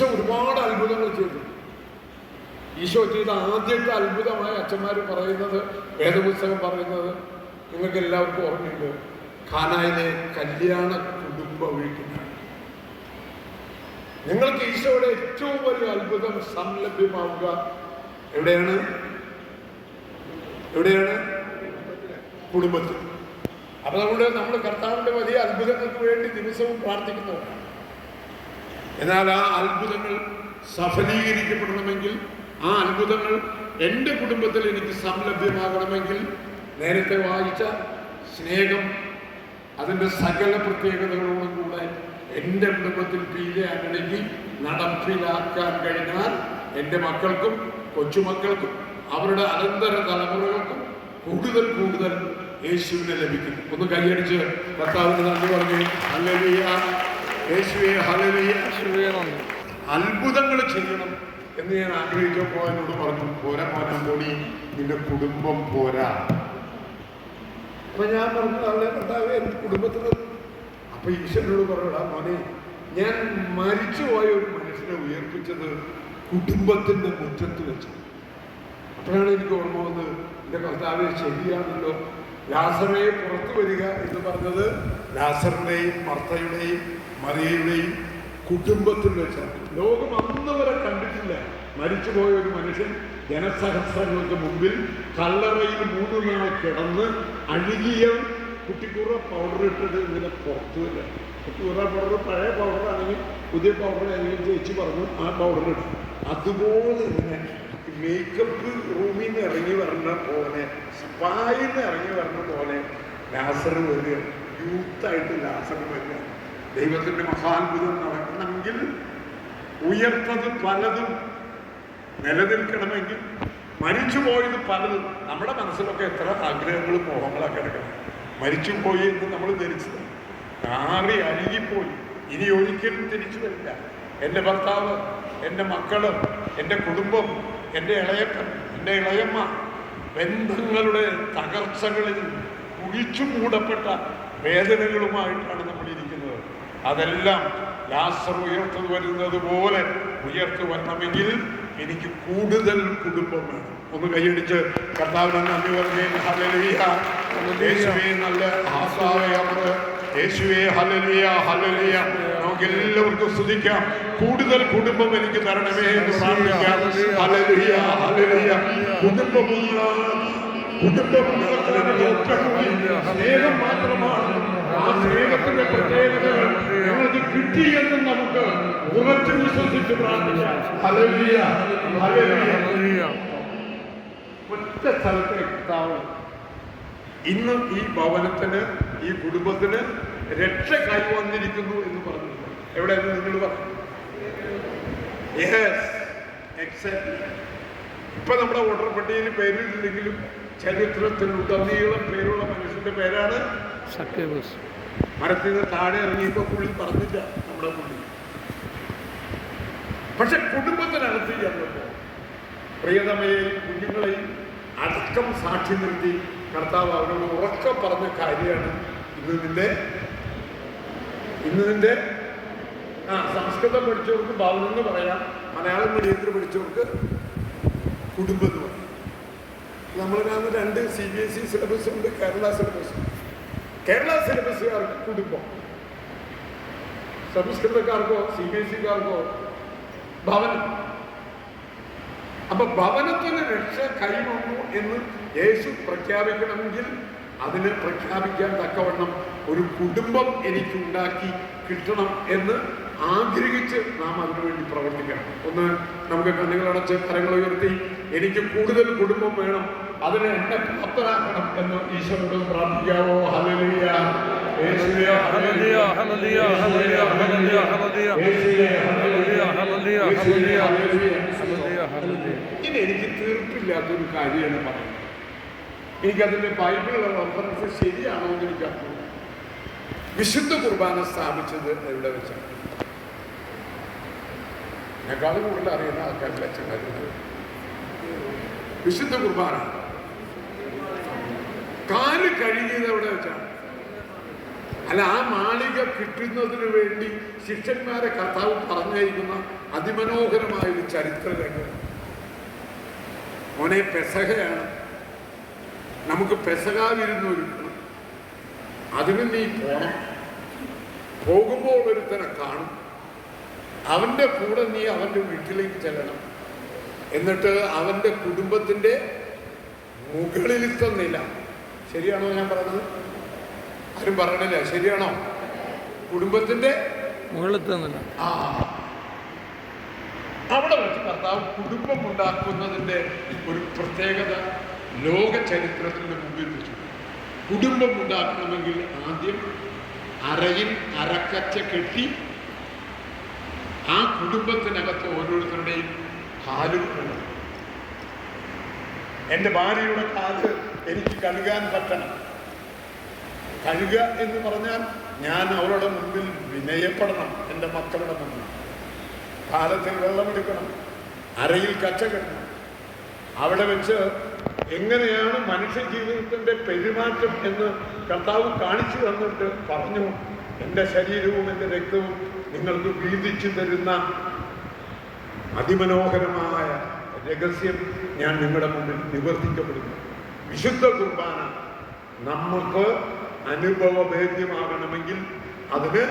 ഈശോ ഒരുപാട് അത്ഭുതങ്ങൾ ചെയ്തു. ഈശോ ചെയ്ത ആദ്യത്തെ അത്ഭുതമായി അച്ഛന്മാർ പറയുന്നത് വേദപുസ്തകം പറയുന്നത് നിങ്ങൾക്ക് എല്ലാവർക്കും ഓർമ്മയുണ്ട്. ഖാനായിലെ കല്യാണ കുടുംബ വീട്ടിലാണ്. നിങ്ങൾക്ക് ഈശോയുടെ ഏറ്റവും വലിയ അത്ഭുതം സംലഭ്യമാവുക എവിടെയാണ്? എവിടെയാണ്? കുടുംബത്തിൽ. അപ്പൊ നമ്മുടെ നമ്മൾ കർത്താവിന്റെ വലിയ അത്ഭുതങ്ങൾക്ക് വേണ്ടി ദിവസവും പ്രാർത്ഥിക്കുന്നവരാണ്. എന്നാൽ ആ അത്ഭുതങ്ങൾ സഫലീകരിക്കപ്പെടണമെങ്കിൽ ആ അത്ഭുതങ്ങൾ എന്റെ കുടുംബത്തിൽ എനിക്ക് സംലഭ്യമാകണമെങ്കിൽ നേരത്തെ വായിച്ച സ്നേഹം അതിന്റെ സകല പ്രത്യേകതകളോടും കൂടെ എന്റെ കുടുംബത്തിൽ പീലയാണെങ്കിൽ നടപ്പിലാക്കാൻ കഴിഞ്ഞാൽ എന്റെ മക്കൾക്കും കൊച്ചുമക്കൾക്കും അവരുടെ അനന്തര തലമുറകൾക്കും കൂടുതൽ കൂടുതൽ യേശുവിനെ ലഭിക്കും ഒന്ന് കൈയടിച്ച് കർത്താവിന് നന്ദി പറഞ്ഞു ഹല്ലേലൂയ. യേശുവേ നന്ദി. അത്ഭുതങ്ങൾ ചെയ്യണം എന്ന് ഞാൻ ആഗ്രഹിച്ചപ്പോൾ എന്നോട് പറഞ്ഞു പോരാ മോനെ പോടി നിന്റെ കുടുംബം പോരാ. അപ്പൊ ഞാൻ പറഞ്ഞു അവളെ കർത്താവേ എന്റെ കുടുംബത്തിന് അപ്പൊ ഈശ്വരനോട് പറഞ്ഞടാ മോനെ ഞാൻ മരിച്ചുപോയ ഒരു മനുഷ്യനെ ഉയർപ്പിച്ചത് കുടുംബത്തിന്റെ മുറ്റത്ത് വെച്ച് അപ്പോഴാണ് എനിക്ക് ഓർമ്മ വന്നത് എന്റെ കർത്താവ് ശരിയാണല്ലോ. ലാസറെ പുറത്തു വരിക എന്ന് പറഞ്ഞത് ലാസറിന്റെയും മർത്തയുടെയും മറിയയുടെയും കുടുംബത്തിൽ വെച്ചാണ് ലോകം അന്നവരെ കണ്ടിട്ടില്ല. മരിച്ചുപോയ ഒരു മനുഷ്യൻ ജനസഹസ്രങ്ങൾക്ക് മുമ്പിൽ കല്ലറയിൽ മൂന്ന് നാൾ കിടന്ന് അഴുകിയ കുട്ടിക്കൂറ പൗഡർ ഇട്ടിട്ട് ഇങ്ങനെ പുറത്തു വരിക. കുട്ടിക്കൂറ പൗഡർ പഴയ പൗഡർ ആണെങ്കിൽ പുതിയ പൗഡർ ആണെങ്കിൽ ചേച്ചി പറഞ്ഞു ആ പൗഡർ ഇട്ടു അതുപോലെ ഇങ്ങനെ മേക്കപ്പ് റൂമിൽ നിന്ന് ഇറങ്ങി വരണ പോലെ സ്പായിൽ നിന്ന് ഇറങ്ങി വരണ പോലെ ലാസർ വരിക യൂത്തായിട്ട് ലാസർ വരിക. ദൈവത്തിന്റെ മഹാത്ഭുതം നടക്കണമെങ്കിൽ ഉയർത്തത് പലതും നിലനിൽക്കണമെങ്കിൽ മരിച്ചു പോയത് പലതും നമ്മുടെ മനസ്സിലൊക്കെ എത്ര ആഗ്രഹങ്ങളും മോഹങ്ങളൊക്കെ എടുക്കണം. മരിച്ചു പോയി എന്ന് നമ്മൾ ധരിച്ചത്. ആറി അഴുകിപ്പോയി. ഇനി ഒരിക്കലും തിരിച്ചു വരില്ല. എന്റെ ഭർത്താവ് എന്റെ മക്കൾ എന്റെ കുടുംബം എന്റെ ഇളയപ്പൻ എന്റെ ഇളയമ്മ ബന്ധങ്ങളുടെ തകർച്ചകളിൽ കുഴിച്ചു മൂടപ്പെട്ട വേദനകളുമായിട്ടാണ് നമ്മളിരിക്കുന്നത് അതെല്ലാം ലാസർ ഉയർത്തു വരുന്നത് പോലെ ഉയർത്തു വരണമെങ്കിൽ എനിക്ക് കൂടുതൽ കുടുംബം വേണം. ഒന്ന് കൈയടിച്ച് കർത്താവിനെ നന്ദി പറഞ്ഞേ. യേശുവേ നല്ല ആസാവേ അവർ യേശുവേ ഹലലിയ നമുക്ക് എല്ലാവർക്കും സ്തുതിക്കാം. കൂടുതൽ കുടുംബം എനിക്ക് തരണമേ എന്ന് പ്രാർത്ഥിക്കാം. കുടുംബമുള്ള കുടുംബമുള്ള സ്നേഹം മാത്രമാണ്. ആ സ്നേഹത്തിന്റെ പ്രത്യേകതകൾ ഞങ്ങൾക്ക് എന്ന് നമുക്ക് ഉറച്ചു വിശ്വസിച്ച് പ്രാർത്ഥിക്കാം. ഒറ്റ സ്ഥലത്തെ കർത്താവ്. ഇന്ന് ഈ ഭവനത്തിന് ഈ കുടുംബത്തിന് രക്ഷ കൈവന്നിരിക്കുന്നു എന്ന് പറഞ്ഞു. എവിടെ നിങ്ങൾ ഇപ്പൊ നമ്മുടെ വോട്ടർ പട്ടികയിൽ പേരിട്ടില്ലെങ്കിലും ചരിത്രത്തിൽ ഉടനീളം പേരുള്ള മനുഷ്യന്റെ പേരാണ് മരത്തിൽ നിന്ന് താഴെ ഇറങ്ങിയപ്പോ പുള്ളി പറഞ്ഞില്ല നമ്മുടെ പുള്ളി. പക്ഷെ കുടുംബത്തിനകത്ത് ചെന്നപ്പോ പ്രിയതമയെയും കുഞ്ഞുങ്ങളെയും അടക്കം സാക്ഷി നിർത്തി കർത്താവ് അവരോട് ഉറക്കം പറഞ്ഞ കാര്യമാണ് ഇന്ന് നിന്റെ ഇന്ന് നിന്റെ സംസ്കൃതം പഠിച്ചവർക്ക് ഭവനം എന്ന് പറയാം മലയാളം മീഡിയത്തിൽ പഠിച്ചവർക്ക് കുടുംബം എന്ന് പറയാം. നമ്മളിനകത്ത് രണ്ട് C B S E syllabus ഉണ്ട് കേരള സിലബസ് കേരള സിലബസുകാർക്ക് കുടുംബം. സംസ്കൃതക്കാർക്കോ സി ബി എസ് ഇക്കാർക്കോ ഭവനം. അപ്പൊ ഭവനത്തിന് രക്ഷ കൈവന്നു എന്ന് യേശു പ്രഖ്യാപിക്കണമെങ്കിൽ അതിന് പ്രഖ്യാപിക്കാൻ തക്കവണ്ണം ഒരു കുടുംബം എനിക്കുണ്ടാക്കി കിട്ടണം എന്ന് ആഗ്രഹിച്ച് നാം അതിനുവേണ്ടി പ്രവർത്തിക്കണം. ഒന്ന് നമുക്ക് കണ്ണുകളടച്ച് കരങ്ങൾ ഉയർത്തി എനിക്ക് കൂടുതൽ കുടുംബം വേണം അതിന് എന്നെ പ്രാപ്തരാക്കണം എന്ന് ഈശ്വരനോട് പ്രാർത്ഥിക്കാവോ ഹല്ലേലൂയ. ഇത് എനിക്ക് തീർപ്പില്ലാത്തൊരു കാര്യമാണ് പറയുന്നത്. എനിക്കതിന്റെ ബൈബിളിലെ റെഫറൻസ് ശരിയാണോ എന്ന് എനിക്ക് അറിയാം വിശുദ്ധ കുർബാന സ്ഥാപിച്ചത് എവിടെ വെച്ചാണ്? എന്നെക്കാളും കൂടുതൽ അറിയുന്ന ആൾക്കാരിലെ ചങ്ങാതിമാർ വിശുദ്ധ കുർബാന. കാൽ കഴുകിയത് എവിടെ വെച്ചാണ്? അല്ല ആ മാളിക കിട്ടുന്നതിന് വേണ്ടി ശിഷ്യന്മാരെ കർത്താവ് പറഞ്ഞയക്കുന്ന അതിമനോഹരമായ ഒരു ചരിത്ര രംഗം മോനെ പെസഹയാണ്. നമുക്ക് പെസക വിരുന്ന് ഒരുക്കണം അതിന് നീ പോണം. പോകുമ്പോൾ ഒരുത്തനെ കാണും. അവന്റെ കൂടെ നീ അവന്റെ വീട്ടിലേക്ക് ചെല്ലണം. എന്നിട്ട് അവന്റെ കുടുംബത്തിന്റെ മുകളിലത്തെ നില. ശരിയാണോ ഞാൻ പറഞ്ഞത് ആരും പറയണില്ല. ശരിയാണോ? കുടുംബത്തിന്റെ നില. ആ. അവിടെ വെച്ച് കർത്താവ് കുടുംബം ഉണ്ടാക്കുന്നതിന്റെ ഒരു പ്രത്യേകത ലോക ചരിത്രത്തിന്റെ മുമ്പിൽ വെച്ചു. കുടുംബം ഉണ്ടാക്കണമെങ്കിൽ ആദ്യം അരയിൽ അരക്കച്ച കെട്ടി ആ കുടുംബത്തിനകത്ത് ഓരോരുത്തരുടെയും കാലും വേണം എന്റെ ഭാര്യയുടെ കാൽ എനിക്ക് കഴുകാൻ പറ്റണം. കഴുകുക എന്ന് പറഞ്ഞാൽ ഞാൻ അവരുടെ മുമ്പിൽ വിനയപ്പെടണം എന്റെ മക്കളുടെ മുമ്പിൽ. കാലത്തിൽ വെള്ളമെടുക്കണം അരയിൽ കച്ച കെട്ടണം. അവിടെ വെച്ച് എങ്ങനെയാണ് മനുഷ്യ ജീവിതത്തിന്റെ പെരുമാറ്റം എന്ന് കർത്താവ് കാണിച്ചു തന്നിട്ട് പറഞ്ഞു. എന്റെ ശരീരവും എന്റെ രക്തവും നിങ്ങൾക്ക് വീതിച്ചു തരുന്ന അതിമനോഹരമായ രഹസ്യം ഞാൻ നിങ്ങളുടെ മുമ്പിൽ നിവർത്തിക്കപ്പെടുന്നു. വിശുദ്ധ കുർബാന നമുക്ക് അനുഭവഭേദ്യമാകണമെങ്കിൽ അതിന്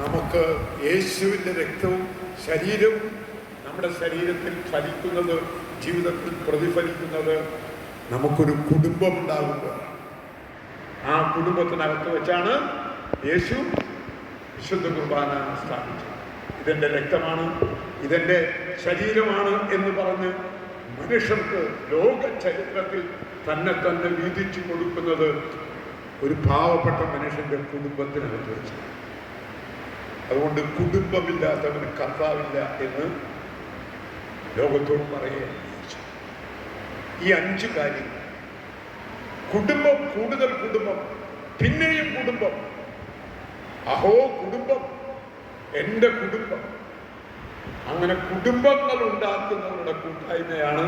നമുക്ക് യേശുവിന്റെ രക്തവും ശരീരവും നമ്മുടെ ശരീരത്തിൽ ഫലിക്കുന്നത് ജീവിതത്തിൽ പ്രതിഫലിക്കുന്നത് നമുക്കൊരു കുടുംബം ഉണ്ടാകുമ്പോൾ ആ കുടുംബത്തിനകത്ത് വെച്ചാണ് യേശു വിശുദ്ധ കുർബാന സ്ഥാപിച്ചത്. ഇതെന്റെ രക്തമാണ് ഇതെന്റെ ശരീരമാണ് എന്ന് പറഞ്ഞ് മനുഷ്യർക്ക് ലോക ചരിത്രത്തിൽ തന്നെ തന്നെ വീതിച്ചു കൊടുക്കുന്നത് ഒരു പാവപ്പെട്ട മനുഷ്യന്റെ കുടുംബത്തിനകത്ത് വെച്ച് അതുകൊണ്ട് കുടുംബമില്ലാത്തവന് കർത്താവില്ല എന്ന് ലോകത്തോട് പറയുകയാണ് ഈ അഞ്ച് കാര്യം കുടുംബം കൂടുതൽ കുടുംബം പിന്നെയും കുടുംബം. അഹോ കുടുംബം എന്റെ കുടുംബം. അങ്ങനെ കുടുംബങ്ങൾ ഉണ്ടാക്കുന്നവരുടെ കൂട്ടായ്മയാണ്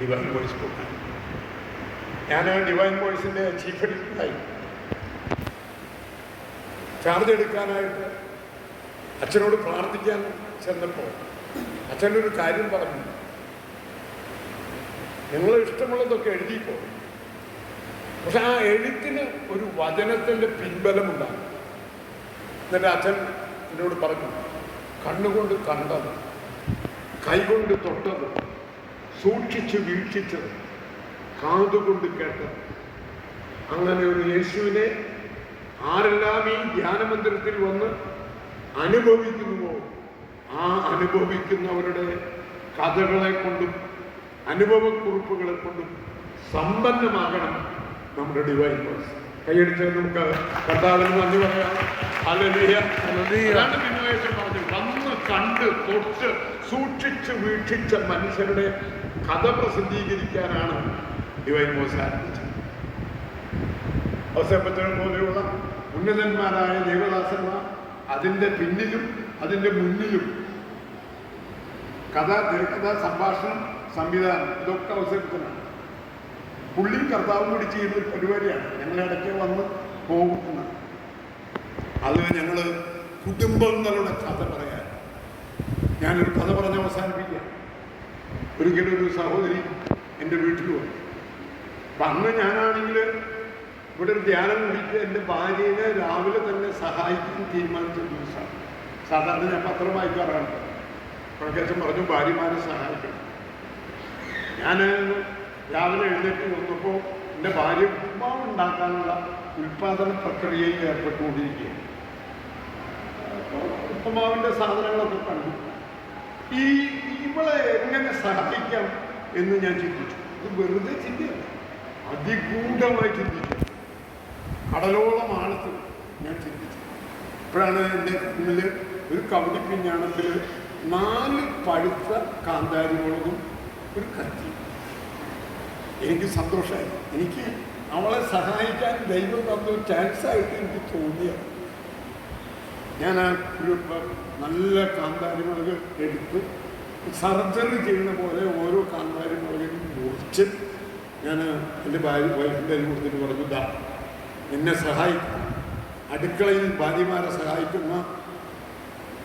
ഡിവൈൻ വോയിസ് കൂട്ടായ്മ. ഞാൻ ഡിവൈൻ വോയിസിന്റെ ചീഫ് എഡിറ്ററായി ചാർജ് എടുക്കാനായിട്ട് അച്ഛനോട് പ്രാർത്ഥിക്കാൻ ചെന്നപ്പോൾ അച്ഛനൊരു കാര്യം പറഞ്ഞു. നിങ്ങൾ ഇഷ്ടമുള്ളതൊക്കെ എഴുതിക്കോ. പക്ഷെ ആ എഴുത്തിന് ഒരു വചനത്തിന്റെ പിൻബലമുണ്ടാകും. എന്നിട്ട് അച്ഛൻ എന്നോട് പറഞ്ഞു കണ്ണുകൊണ്ട് കണ്ടത് കൈകൊണ്ട് തൊട്ടത് സൂക്ഷിച്ച് വീക്ഷിച്ചത് കാതുകൊണ്ട് കേട്ടത്. അങ്ങനെ ഒരു യേശുവിനെ ആരെല്ലാം ഈ ധ്യാനമന്ദിരത്തിൽ വന്ന് അനുഭവിക്കുന്നുവോ ആ അനുഭവിക്കുന്നവരുടെ കഥകളെ കൊണ്ടും അനുഭവക്കുറിപ്പുകളെ കൊണ്ട് സമ്പന്നമാകണം നമ്മുടെ ഡിവൈൻ പേഴ്സ് കൈയടിച്ച് നമുക്ക് കർത്താവിന് നന്ദി പറയാം. അതാണ് പറഞ്ഞു വന്ന് കണ്ട് തൊട്ട് സൂക്ഷിച്ച് വീക്ഷിച്ച മനുഷ്യരുടെ കഥ പ്രസിദ്ധീകരിക്കാനാണ് ഡിവൈൻ മോസ് ആരംഭിച്ചത്. ഔസേപ്പച്ചനെ പോലെയുള്ള ഉന്നതന്മാരായ ദേവദാസന്മാർ അതിന്റെ പിന്നിലും അതിന്റെ മുന്നിലും കഥ തിരക്കഥ സംഭാഷണം സംവിധാനം ഇതൊക്കെ അവസരത്തിലാണ് പുള്ളി കർത്താവും കൂടി ചെയ്യുന്ന പരിപാടിയാണ്. ഞങ്ങൾ ഇടയ്ക്ക് വന്ന് പോകുന്ന അത് ഞങ്ങൾ കുടുംബങ്ങളുടെ കഥ പറയാൻ. ഞാനൊരു കഥ പറഞ്ഞ് അവസാനിപ്പിക്കുക ഒരിക്കലും ഒരു സഹോദരി എന്റെ വീട്ടിൽ വന്നു. അപ്പം അന്ന് ഞാനാണെങ്കിൽ ഇവിടെ ഒരു ധ്യാനം കുടിച്ച് എന്റെ ഭാര്യയെ രാവിലെ തന്നെ സഹായിക്കാൻ തീരുമാനിച്ച ദിവസമാണ്. സാധാരണ ഞാൻ പത്രം വായിക്കാറുണ്ട്. പ്രകേശം പറഞ്ഞു ഭാര്യമാരെ സഹായിക്കണം. ഞാൻ രാവിലെ എഴുന്നേറ്റ് വന്നപ്പോൾ എന്റെ ഭാര്യ ഉപ്മാവ് ഉണ്ടാക്കാനുള്ള ഉൽപാദന പ്രക്രിയയിൽ ഏർപ്പെട്ടുകൊണ്ടിരിക്കുകയാണ്. ഉപ്പമാവിന്റെ സാധനങ്ങളൊക്കെ കണ്ടു. ഈ ഇവളെ എങ്ങനെ സഹായിക്കാം എന്ന് ഞാൻ ചിന്തിച്ചു. ഇത് വെറുതെ ചിന്തയല്ല. അതിഗൂഢമായി ചിന്തിച്ചു. കടലോളം ആഴത്തിൽ ഞാൻ ചിന്തിച്ചു. ഇപ്പോഴാണ് എന്റെ മുന്നിൽ ഒരു കവടിപ്പിഞ്ഞാണത്തിൽ നാല് പഴുത്ത കാന്താരി ഒരു കത്തി എനിക്ക് സന്തോഷമായി. എനിക്ക് അവളെ സഹായിക്കാൻ ദൈവം തന്ന ചാൻസ് ആയിട്ട് എനിക്ക് തോന്നിയത്. ഞാൻ ആ നല്ല കാന്താരി മുളക് എടുത്ത് സർജറി ചെയ്യുന്ന പോലെ ഓരോ കാന്താരി മുളകിനും മുറിച്ച് ഞാൻ എന്റെ ഭാര്യ വൈഫിന്റെ കയ്യിൽ കൊടുത്തിട്ട് പറഞ്ഞു ദാ എന്നെ സഹായിക്കും. അടുക്കളയിൽ ഭാര്യമാരെ സഹായിക്കുന്ന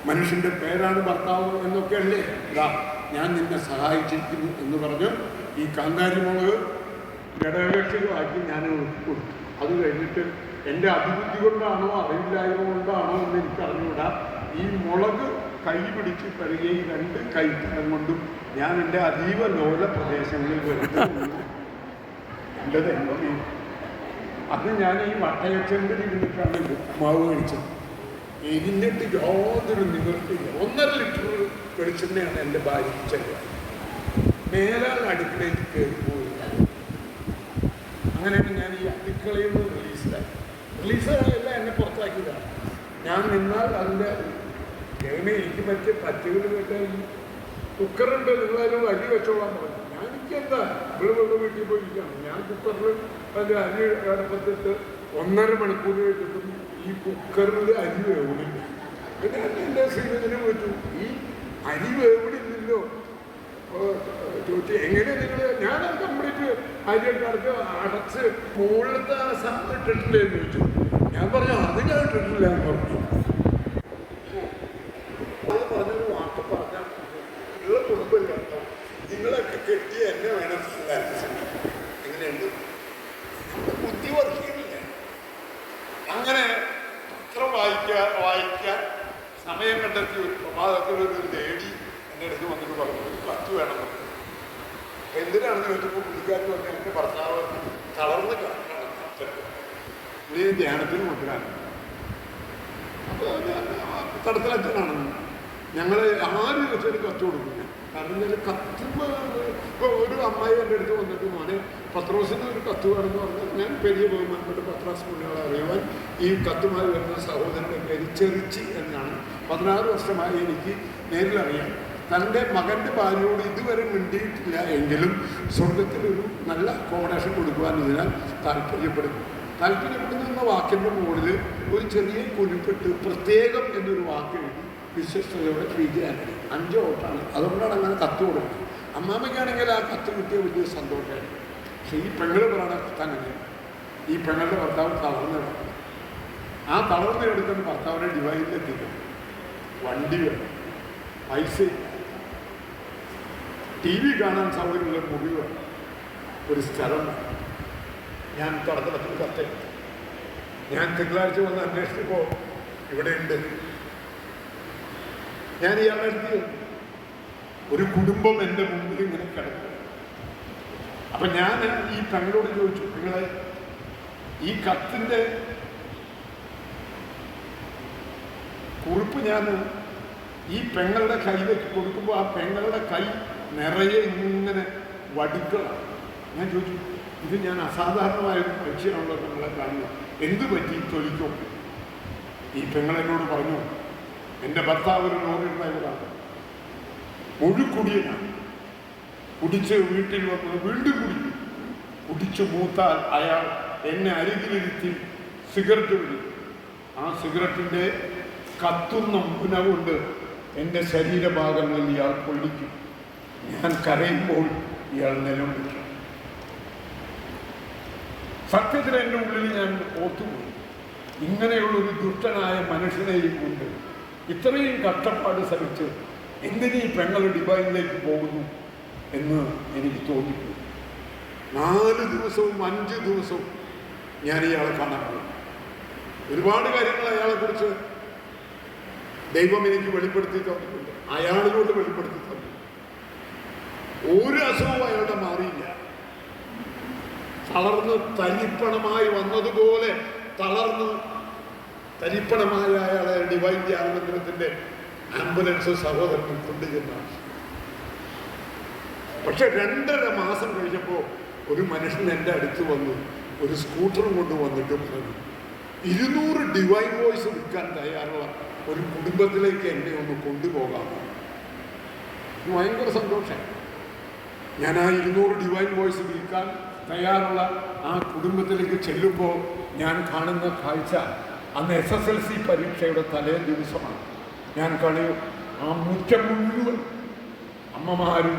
മനുഷ്യന്റെ പേരാണ് ഭർത്താവ് എന്നൊക്കെയല്ലേ ഇതാ ഞാൻ നിന്നെ സഹായിച്ചിരിക്കുന്നു എന്ന് പറഞ്ഞ് ഈ കാന്താരി മുളക് ഘടകകക്ഷികളാക്കി ഞാൻ കൊടുത്തു. അത് കഴിഞ്ഞിട്ട് എന്റെ അഭിവൃദ്ധി കൊണ്ടാണോ അറിവില്ലായ്മ കൊണ്ടാണോ എന്ന് എനിക്ക് അറിഞ്ഞുകൂടാ ഈ മുളക് കൈ പിടിച്ച് പരുകയും രണ്ട് കൈത്തരം കൊണ്ടും ഞാൻ എന്റെ അതീവ ലോല പ്രദേശങ്ങളിൽ വരുന്നു എന്റെ അത് ഞാൻ ഈ വട്ടയച്ചെങ്കിൽ ഇരുന്നിട്ടാണ് മാവ് കഴിച്ചത്. ഇരുന്നിട്ട് യാതൊരു നിവൃത്തിയില്ല. ഒന്നര ലിറ്റർ വെളിച്ചെണ്ണയാണ് എന്റെ ഭാര്യ ചെലവായി മേലാൽ അടുക്കളയിൽ കയറി പോയി അങ്ങനെയാണ് ഞാൻ ഈ അടുക്കളയിൽ നിന്ന് റിലീസായി റിലീസായല്ല എന്നെ പുറത്താക്കിയതാണ് ഞാൻ നിന്നാൽ അതിന്റെ ദൈവമേ എനിക്ക് പറ്റിയ പറ്റുകൾ കേട്ടാൽ കുക്കറുണ്ട് നിങ്ങളതിന് അരി വെച്ചോളാൻ പറഞ്ഞു. ഞാൻ എനിക്കെന്താ ഇവിടെ ഇവിടെ വീട്ടിൽ പോയിരിക്കുകയാണ്. ഞാൻ കുക്കറിൽ അതിന്റെ അരി അടപ്പത്തിട്ട് ഒന്നര മണിക്കൂർ കഴിഞ്ഞിട്ടും ഈ കുക്കറിൽ അരി വേവണില്ല പിന്നെ എന്റെ ശ്രീമതിനെ പറ്റൂ. ഈ അരി വേവിടില്ലല്ലോ. ചോദിച്ചു എങ്ങനെ നിങ്ങൾ ഞാൻ കംപ്ലീറ്റ് അരിയൊക്കെ അടച്ച് അടച്ച് മുകളിലത്തെ സാധനം ഇട്ടിട്ടില്ലേ എന്ന് ചോദിച്ചു. ഞാൻ പറഞ്ഞു അത് ഞാൻ ഇട്ടിട്ടില്ല എന്ന് പറഞ്ഞു അത് പറഞ്ഞൊരു വാക്ക് പറഞ്ഞാൽ ഉള്ള കുടുംബമില്ല കേട്ടോ നിങ്ങളൊക്കെ കെട്ടി എന്നെ വേണം എങ്ങനെയുണ്ട് നമ്മുടെ ബുദ്ധി വർക്കിയില്ല അങ്ങനെ പത്രം വായിക്കാൻ വായിക്കാൻ സമയം കണ്ടെത്തി ഒരു പ്രഭാതത്തിൽ ഒരു ലേഡി എന്റെ അടുത്ത് വന്നിട്ട് പറഞ്ഞു ഒരു കത്ത് വേണം എന്ന്." എന്തിനാണെന്ന് ചോദിച്ചപ്പോൾ പുള്ളിക്കാരൻ പറഞ്ഞു എന്റെ ഭർത്താവ് തളർന്ന് കിടക്കണം കത്ത് നീ ധ്യാനത്തിന് കൊണ്ടുവരാൻ അപ്പോൾ ഞാൻ തടത്തിലച്ഛനാണ് ഞങ്ങൾ ആര് വെച്ചൊരു കത്ത് കൊടുക്കില്ല. കാരണം ഞാൻ കത്തുമ്പോൾ ഇപ്പോൾ ഒരു അമ്മായി എന്റെ അടുത്ത് വന്നിട്ട് മോനെ പത്രോസിന് ഒരു കത്ത് വേണമെന്ന് പറഞ്ഞാൽ ഞാൻ പെരിയ ബഹുമാനപ്പെട്ട പത്രാസ് പുണ്യങ്ങളെ അറിയുവാൻ ഈ കത്തുമായി വരുന്ന സഹോദരനെ പേര് എന്നാണ് പതിനാറ് വർഷമായി എനിക്ക് നേരിലറിയാം. തന്റെ മകന്റെ ഭാര്യയോട് ഇതുവരെ മിണ്ടിയിട്ടില്ല എങ്കിലും സ്വർഗത്തിനൊരു നല്ല അക്കോമഡേഷൻ കൊടുക്കുവാൻ ഇതിനാൽ താല്പര്യപ്പെടുന്നു താല്പര്യപ്പെടുന്നു എന്ന വാക്കിന്റെ മുകളിൽ ഒരു ചെറിയ കുരുപ്പെട്ട് പ്രത്യേകം എന്നൊരു വാക്ക് എഴുതി വിശ്വസ്തയോടെ ചെയ്യാനായി അഞ്ച് വോട്ടാണ് അതുകൊണ്ടാണ് അങ്ങനെ കത്ത് കൊടുക്കുന്നത്. അമ്മാമ്മയ്ക്കാണെങ്കിൽ ആ കത്ത് കിട്ടിയ വലിയ സന്തോഷമായി പക്ഷേ ഈ പെങ്ങൾ പറയണ തന്നെ ഈ പെങ്ങളുടെ ഭർത്താവ് തളർന്നു കിടക്കുന്നു. ആ തളർന്നു കിടക്കുന്ന ഭർത്താവിനെ ഡിവൈനിലെത്തിക്കും വണ്ടി വേണം പൈസ ടി വി കാണാൻ സൗകര്യമുള്ള മുറി വേണം ഒരു സ്ഥലം വേണം ഞാൻ തുടക്കത്തിൽ കത്ത് ഞാൻ തിങ്കളാഴ്ച വന്ന് അന്വേഷിച്ചപ്പോൾ ഇവിടെ ഉണ്ട്. ഞാൻ ഇയാളുടെ അടുത്ത്. ഒരു കുടുംബം എന്റെ മുമ്പിൽ ഇങ്ങനെ കിടക്കും. അപ്പൊ ഞാൻ ഈ പെങ്ങളോട് ചോദിച്ചു നിങ്ങളെ ഈ കത്തിന്റെ കുറിപ്പ് ഞാൻ ഈ പെങ്ങളുടെ കയ്യിലേക്ക് കൊടുക്കുമ്പോൾ ആ പെങ്ങളുടെ കൈ നിറയെ ഇങ്ങനെ വടുക്കളാണ് ഞാൻ ചോദിച്ചു ഇത് ഞാൻ അസാധാരണമായ ഒരു പക്ഷിയാണല്ലോ പെങ്ങളെ കാണുന്നത്. എന്ത് പറ്റി? തൊലിക്കും ഈ പെങ്ങൾ എന്നോട് പറഞ്ഞു എന്റെ ഭർത്താവ് ഒരു ലോറി ഡ്രൈവറാണ് മുഴുക്കുടിയനാണ് കുടിച്ച് വീട്ടിൽ വന്ന് വീണ്ടും കുടിക്കും. കുടിച്ച് മൂത്താൽ അയാൾ എന്നെ അരികിലിരുത്തി സിഗരറ്റ് വിളിക്കും ആ സിഗരറ്റിന്റെ കത്തുന്ന മുന കൊണ്ട് എന്റെ ശരീരഭാഗങ്ങളിൽ ഇയാൾ പൊള്ളിക്കും. ഞാൻ കരയുമ്പോൾ ഇയാൾ നിലവിളിക്കും. സത്യത്തിൽ എന്റെ ഉള്ളിൽ ഞാൻ ഇങ്ങനെയുള്ള ഒരു ദുഷ്ടനായ മനുഷ്യനെയും കൊണ്ട് ഇത്രയും കഷ്ടപ്പാട് സഹിച്ച് എന്തിനീ പെങ്ങൾ ഡിബൈനിലേക്ക് പോകുന്നു എന്ന് എനിക്ക് തോന്നിപ്പോയി. നാല് ദിവസവും അഞ്ച് ദിവസവും ഞാൻ ഇയാളെ കാണാൻ പോയി. ഒരുപാട് കാര്യങ്ങൾ അയാളെക്കുറിച്ച് ദൈവം എനിക്ക് വെളിപ്പെടുത്തി തന്നിട്ടുണ്ട്. അയാളിലോട്ട് വെളിപ്പെടുത്തി തന്നു ഒരു അസുഖവും അയാളുടെ മാറിയില്ല. തളർന്ന് തരിപ്പണമായി വന്നതുപോലെ തളർന്ന് തരിപ്പണമായ അയാളെ ഡിവൈൻ ധ്യാനമന്ദിരത്തിന്റെ ആംബുലൻസ് സഹോദരൻ കൊണ്ടുചെന്നാണ് പക്ഷെ രണ്ടര മാസം കഴിഞ്ഞപ്പോൾ ഒരു മനുഷ്യൻ എന്റെ അടുത്ത് വന്നു ഒരു സ്കൂട്ടറും കൊണ്ട് വന്നിട്ട് പറഞ്ഞു ഇരുന്നൂറ് ഡിവൈൻ വോയിസ് വിൽക്കാൻ തയ്യാറുള്ള ഒരു കുടുംബത്തിലേക്ക് എന്നെ ഒന്ന് കൊണ്ടുപോകാമോ? ഭയങ്കര സന്തോഷം. ഞാൻ ആ ഇരുന്നൂറ് ഡിവൈൻ വോയിസ് വിൽക്കാൻ തയ്യാറുള്ള ആ കുടുംബത്തിലേക്ക് ചെല്ലുമ്പോൾ ഞാൻ കാണുന്ന കാഴ്ച അന്ന് എസ് എസ് എൽ സി പരീക്ഷയുടെ തലേ ദിവസമാണ്. ഞാൻ കളി ആ മുറ്റം മുഴുവൻ അമ്മമാരും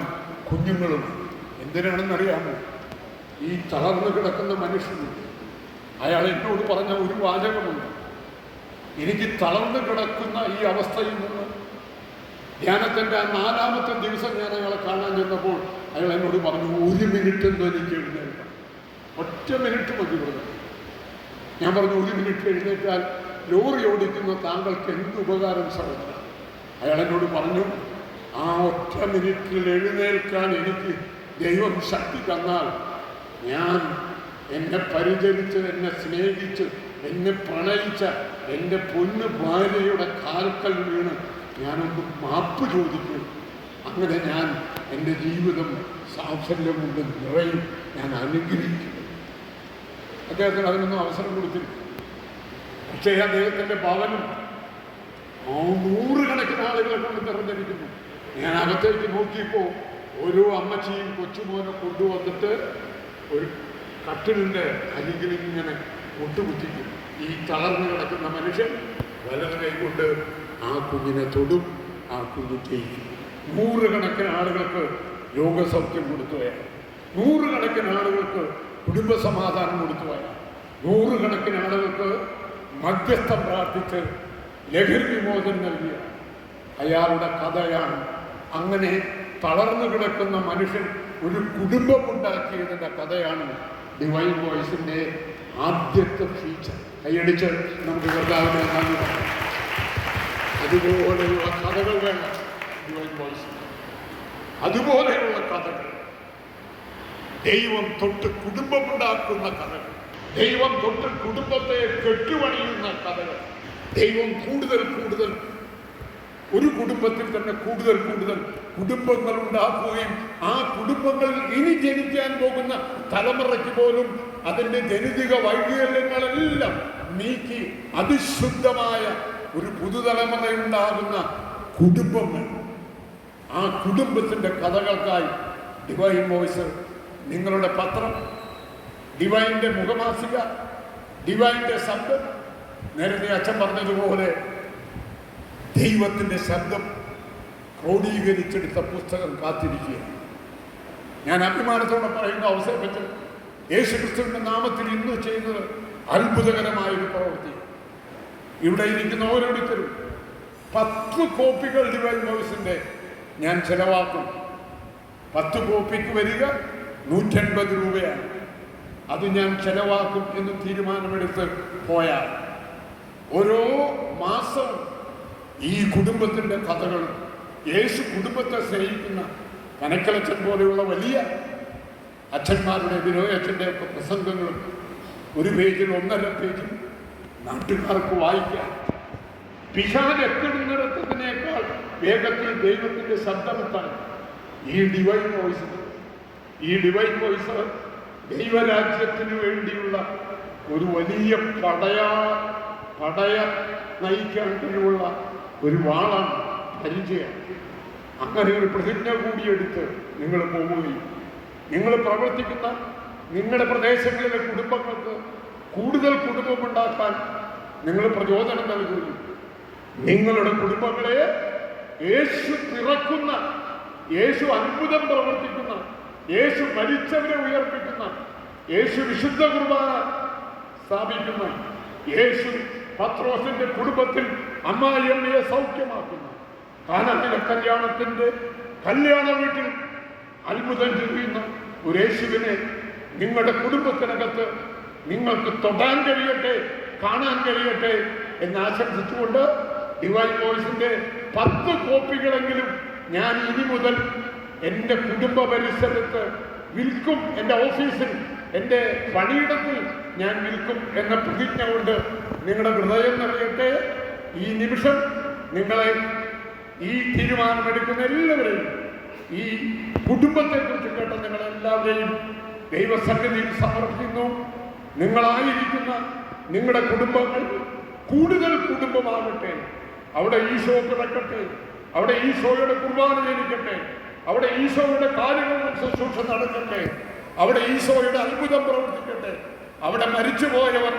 കുഞ്ഞുങ്ങളും എന്തിനാണെന്നറിയാമോ? ഈ തളർന്നു കിടക്കുന്ന മനുഷ്യനുണ്ട് അയാൾ എന്നോട് പറഞ്ഞ ഒരു വാചകമുണ്ട്. എനിക്ക് തളർന്നു കിടക്കുന്ന ഈ അവസ്ഥയിൽ നിന്ന് ധ്യാനത്തിന്റെ ആ നാലാമത്തെ ദിവസം ഞാൻ അയാളെ കാണാൻ ചെന്നപ്പോൾ അയാൾ എന്നോട് പറഞ്ഞു ഒരു മിനിറ്റ് എന്തോ എനിക്ക് എഴുന്നേൽക്കാം ഒറ്റ മിനിറ്റ് മതി പറഞ്ഞു ഞാൻ പറഞ്ഞു ഒരു മിനിറ്റ് എഴുന്നേറ്റാൽ ലോറി ഓടിക്കുന്ന താങ്കൾക്ക് എന്ത് ഉപകാരം സഹോദര അയാൾ എന്നോട് പറഞ്ഞു ആ ഒറ്റ മിനിറ്റിൽ എഴുന്നേൽക്കാൻ എനിക്ക് ദൈവം ശക്തി തന്നാൽ ഞാൻ എന്നെ പരിചരിച്ച് എന്നെ സ്നേഹിച്ച് എന്നെ പ്രണയിച്ച എന്റെ പൊന്ന് ഭാര്യയുടെ കാൽക്കൽ വീണ് ഞാനൊന്ന് മാപ്പ് ചോദിക്കും. അങ്ങനെ ഞാൻ എന്റെ ജീവിതം സാഫല്യം കൊണ്ട് നിറയും. ഞാൻ അനുഗ്രഹിക്കും. അദ്ദേഹത്തിന് അതിനൊന്നും അവസരം കൊടുത്തില്ല. പക്ഷേ അദ്ദേഹത്തിന്റെ ഭവനം നൂറുകണക്കിന് ആളുകളെ കൊണ്ട് തെരഞ്ഞെടുക്കുന്നു ഞാൻ അകത്തേക്ക് നോക്കിയപ്പോൾ ഓരോ അമ്മച്ചിയും കൊച്ചുമോനെ കൊണ്ടുവന്നിട്ട് ഒരു കട്ടിലിന്റെ അരികിൽ ഇങ്ങനെ മുട്ടുകുത്തിക്കും ഈ തളർന്നു കിടക്കുന്ന മനുഷ്യൻ വലത് കൈകൊണ്ട് ആ കുഞ്ഞിനെ തൊടും ആ കുഞ്ഞ് ചെയ്യും. നൂറുകണക്കിന് ആളുകൾക്ക് യോഗസൗഖ്യം കൊടുത്തുകയാണ് നൂറുകണക്കിന് ആളുകൾക്ക് കുടുംബസമാധാനം കൊടുത്തു അയാൾ നൂറുകണക്കിന് ആളുകൾക്ക് മധ്യസ്ഥം പ്രാർത്ഥിച്ച് ലഹരി വിമോചനം നൽകിയ അയാളുടെ കഥയാണ്. അങ്ങനെ തളർന്നു കിടക്കുന്ന മനുഷ്യൻ ഒരു കുടുംബമുണ്ടാക്കിയതിന്റെ കഥയാണ് ഡിവൈൻ വോയിസിന്റെ ആദ്യത്തെ ഫീച്ചർ കൈയടിച്ച് നമുക്ക് കർത്താവിനെ നന്ദി അതുപോലെയുള്ള കഥകൾ വേണം ഡിവൈൻ വോയിസ് അതുപോലെയുള്ള കഥകൾ. ദൈവം തൊട്ട് കുടുംബമുണ്ടാക്കുന്ന കഥകൾ. ദൈവം തൊട്ട് കുടുംബത്തെ കെട്ടുപണിയുന്ന കഥകൾ. ദൈവം കൂടുതൽ കൂടുതൽ ഒരു കുടുംബത്തിൽ തന്നെ കൂടുതൽ കൂടുതൽ കുടുംബങ്ങൾ ഉണ്ടാക്കുകയും ആ കുടുംബങ്ങളിൽ ഇനി ജനിക്കാൻ പോകുന്ന തലമുറയ്ക്ക് പോലും അതിന്റെ ജനിതക വൈകല്യങ്ങളെല്ലാം നീക്കി അതിശുദ്ധമായ ഒരു പുതുതലമുറയുണ്ടാകുന്ന കുടുംബങ്ങൾ. ആ കുടുംബത്തിന്റെ കഥകൾക്കായി ഡിവൈൻ വോയിസ് നിങ്ങളുടെ പത്രം ഡിവൈന്റെ മുഖമാസിക ഡിവൈന്റെ ശബ്ദം. നേരത്തെ അച്ഛൻ പറഞ്ഞതുപോലെ ദൈവത്തിന്റെ ശബ്ദം ക്രോഡീകരിച്ചെടുത്ത പുസ്തകം കാത്തിരിക്കുകയാണ്. ഞാൻ അഭിമാനത്തോടെ പറയുന്ന അവസരപ്പെട്ട് യേശു ക്രിസ്തുവിന്റെ നാമത്തിൽ ഇന്ന് ചെയ്യുന്നത് അത്ഭുതകരമായൊരു പ്രവൃത്തി ഇവിടെ ഇരിക്കുന്ന ഓരോരുത്തരും പത്ത് കോപ്പികൾ ഡിവൈൻ വോയിസിന്റെ ഞാൻ ചിലവാക്കും പത്ത് കോപ്പിക്ക് വരിക നൂറ്റൻപത് രൂപയാണ്. അത് ഞാൻ ചെലവാക്കും എന്ന് തീരുമാനമെടുത്ത് പോയാൽ ഓരോ മാസവും ഈ കുടുംബത്തിന്റെ കഥകൾ യേശു കുടുംബത്തെ സ്നേഹിക്കുന്ന കനക്കലച്ചൻ പോലെയുള്ള വലിയ അച്ഛന്മാരുടെ വിനോയച്ചന്റെ ഒക്കെ പ്രസംഗങ്ങളും ഒരു പേജിൽ ഒന്നര പേജിൽ നാട്ടുകാർക്ക് വായിക്കാം. പിഷാൻ എത്തിടുന്നിടത്തതിനേക്കാൾ വേഗത്തിൽ ദൈവത്തിന്റെ ശബ്ദമെത്താൻ ഈ ഡിവൈൻ വോയിസ് ഈ ഡിവൈൻ വോയിസ് ദൈവരാജ്യത്തിന് വേണ്ടിയുള്ള ഒരു വലിയ പടയ പടയ നയിക്കാൻ കഴിവുള്ള ഒരു വാളാണ് പരിചയം. അങ്ങനെ ഒരു പ്രതിജ്ഞ കൂടിയെടുത്ത് നിങ്ങൾ പോവുകയും നിങ്ങൾ പ്രവർത്തിക്കുന്ന നിങ്ങളുടെ പ്രദേശങ്ങളിലെ കുടുംബങ്ങൾക്ക് കൂടുതൽ കുടുംബമുണ്ടാക്കാൻ നിങ്ങൾ പ്രചോദനം നൽകുകയും നിങ്ങളുടെ കുടുംബങ്ങളെ യേശു പിറക്കുന്ന യേശു അത്ഭുതം പ്രവർത്തിക്കുന്ന യേശു മരിച്ചവരെ ഉയർപ്പിക്കുന്ന യേശു വിശുദ്ധ കുർബാന സ്ഥാപിക്കുന്ന യേശു പത്രോസിന്റെ കുടുംബത്തിൽ അമ്മായിയമ്മയെ സൗഖ്യമാക്കുന്നു. കാനത്തിലെ കല്യാണത്തിന്റെ കല്യാണ വീട്ടിൽ അത്ഭുതം ചെയ്യുന്ന ഒരു യേശുവിനെ നിങ്ങളുടെ കുടുംബത്തിനകത്ത് നിങ്ങൾക്ക് തൊടാൻ കഴിയട്ടെ കാണാൻ കഴിയട്ടെ എന്ന് ആശംസിച്ചുകൊണ്ട് ഡിവൈൻ വോയിസിന്റെ പത്ത് കോപ്പികളെങ്കിലും ഞാൻ ഇനി മുതൽ എന്റെ കുടുംബ പരിസരത്ത് വിൽക്കും എന്റെ ഓഫീസിൽ. എന്റെ പണിയിടത്തിൽ ഞാൻ വിൽക്കും എന്ന പ്രതിജ്ഞ കൊണ്ട് നിങ്ങളുടെ ഹൃദയം നിറയട്ടെ. ഈ നിമിഷം നിങ്ങളെ ഈ തീരുമാനമെടുക്കുന്ന എല്ലാവരെയും ഈ കുടുംബത്തെക്കുറിച്ച് കേട്ട നിങ്ങളെല്ലാവരെയും ദൈവസന്നിധിയിൽ സമർപ്പിക്കുന്നു. നിങ്ങളായിരിക്കുന്ന നിങ്ങളുടെ കുടുംബങ്ങൾ കൂടുതൽ കുടുംബമാകട്ടെ. അവിടെ ഈശോ കിടക്കട്ടെ അവിടെ ഈശോയുടെ കുർബാന ജനിക്കട്ടെ. അവിടെ ഈശോയുടെ കാര്യങ്ങൾ ശുശ്രൂഷ നടക്കട്ടെ. അവിടെ ഈശോയുടെ അത്ഭുതം പ്രവർത്തിക്കട്ടെ. അവിടെ മരിച്ചുപോയവർ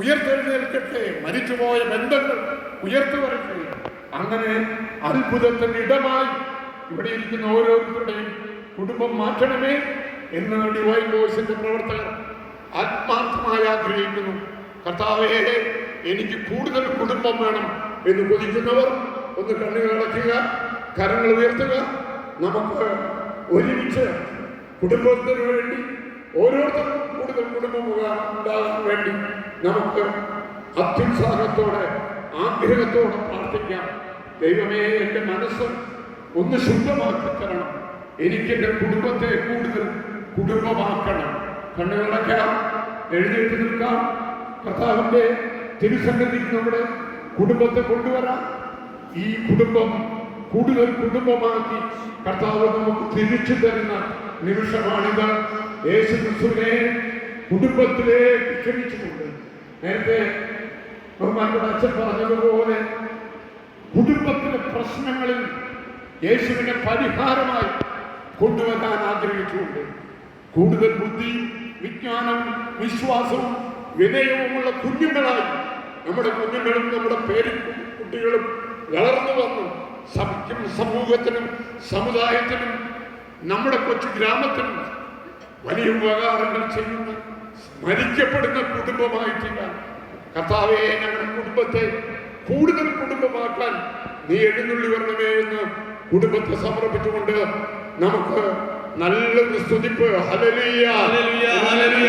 ഉയർത്തെഴുന്നേൽക്കട്ടെ. മരിച്ചുപോയ ബന്ധങ്ങൾ ഉയർത്തു വരട്ടെ അങ്ങനെ അത്ഭുതത്തിന് ഇടമായി ഇവിടെ ഇരിക്കുന്ന ഓരോരുത്തരുടെയും കുടുംബം മാറ്റണമേ എന്ന് ഡിവൈൻ വോയിസിന്റെ പ്രവർത്തകർ ആത്മാർത്ഥമായി ആഗ്രഹിക്കുന്നു. കർത്താവേ എനിക്ക് കൂടുതൽ കുടുംബം വേണം എന്ന് കൊതിക്കുന്നവർ ഒന്ന് കണ്ണുകൾ അടയ്ക്കുക കരങ്ങൾ ഉയർത്തുക നമുക്ക് ഒരുമിച്ച് കുടുംബത്തിന് വേണ്ടി ഓരോരുത്തർക്കും കൂടുതൽ കുടുംബം ഉണ്ടാകാൻ വേണ്ടി നമുക്ക് അത്യുത്സാഹത്തോടെ ആഗ്രഹത്തോടെ പ്രാർത്ഥിക്കാം. ദൈവമേ എന്റെ മനസ്സ് ഒന്ന് ശുദ്ധമാക്കി തരണം. എനിക്ക് എന്റെ കുടുംബത്തെ കൂടുതൽ കുടുംബമാക്കണം. കണ്ണുകളടയ്ക്കാം എഴുന്നേറ്റ് നിൽക്കാം. കർത്താവിന്റെ തിരുസന്നിധിക്ക് നമ്മുടെ കുടുംബത്തെ കൊണ്ടുവരാം. ഈ കുടുംബം കൂടുതൽ കുടുംബമാക്കി കർത്താവ് നമുക്ക് തിരിച്ചു തരുന്ന നിമിഷമാണിത്. യേശു ക്രിസ്തുവിനെ കുടുംബത്തിലേക്ക് ക്ഷണിച്ചിട്ടുണ്ട് നേരത്തെ ബഹുമാനോട് അച്ഛൻ പറഞ്ഞതുപോലെ കുടുംബത്തിലെ പ്രശ്നങ്ങളിൽ യേശുവിനെ പരിഹാരമായി കൊണ്ടുവരാൻ ആഗ്രഹിച്ചുകൊണ്ട് കൂടുതൽ ബുദ്ധിയും വിജ്ഞാനവും വിശ്വാസവും വിനയവുമുള്ള കുഞ്ഞുങ്ങളായി നമ്മുടെ കുഞ്ഞുങ്ങളും നമ്മുടെ പേരും കുട്ടികളും വളർന്നു വന്നു. സഭയ്ക്കും സമൂഹത്തിനും സമുദായത്തിനും നമ്മുടെ കൊച്ചു ഗ്രാമത്തിനും വലിയ ഉപകാരങ്ങൾ ചെയ്യുന്ന സ്മരിക്കപ്പെടുന്ന കുടുംബമായി ചെയ്യാൻ കർത്താവെ ഞങ്ങളുടെ കുടുംബത്തെ കൂടുതൽ കുടുംബമാക്കാൻ നീ എഴുന്നള്ളി വരണമേ എന്ന് കുടുംബത്തെ സമർപ്പിച്ചുകൊണ്ട് നമുക്ക് നല്ലൊരു സ്തുതിപ്പ്. ഹലലിയ ഹലലിയ ഹല്ലേലൂയ